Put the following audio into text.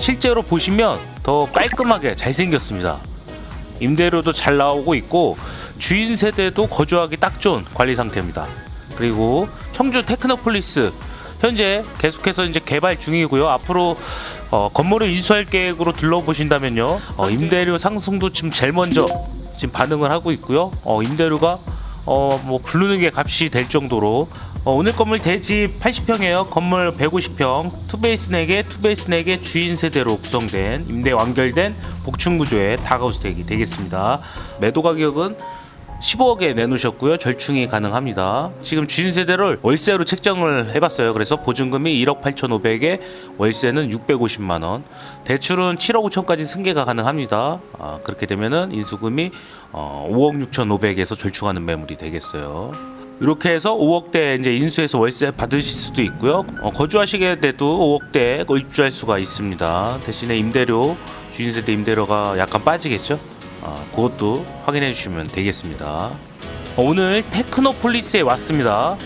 실제로 보시면 더 깔끔하게 잘 생겼습니다. 임대료도 잘 나오고 있고 주인 세대도 거주하기 딱 좋은 관리 상태입니다. 그리고 청주 테크노폴리스 현재 계속해서 이제 개발 중이고요. 앞으로 어, 건물을 인수할 계획으로 둘러보신다면요. 어, 임대료 상승도 지금 제일 먼저 지금 반응을 하고 있고요. 어, 임대료가 어, 뭐 부르는 게 값이 될 정도로 어, 오늘 건물 대지 80평이에요. 건물 150평, 투베이스 4개, 투베이스 4개 주인 세대로 구성된 임대 완결된 복층 구조의 다가우스택이 되겠습니다. 매도 가격은 15억에 내놓으셨고요. 절충이 가능합니다. 지금 주인 세대를 월세로 책정을 해봤어요. 그래서 보증금이 1억 8,500에 월세는 650만 원, 대출은 7억 5천까지 승계가 가능합니다. 아, 그렇게 되면은 인수금이 어, 5억 6,500에서 절충하는 매물이 되겠어요. 이렇게 해서 5억대 이제 인수해서 월세 받으실 수도 있고요. 어, 거주하시게 돼도 5억대 입주할 수가 있습니다. 대신에 임대료 주인 세대 임대료가 약간 빠지겠죠. 아, 그것도 확인해 주시면 되겠습니다. 어, 오늘 테크노폴리스에 왔습니다.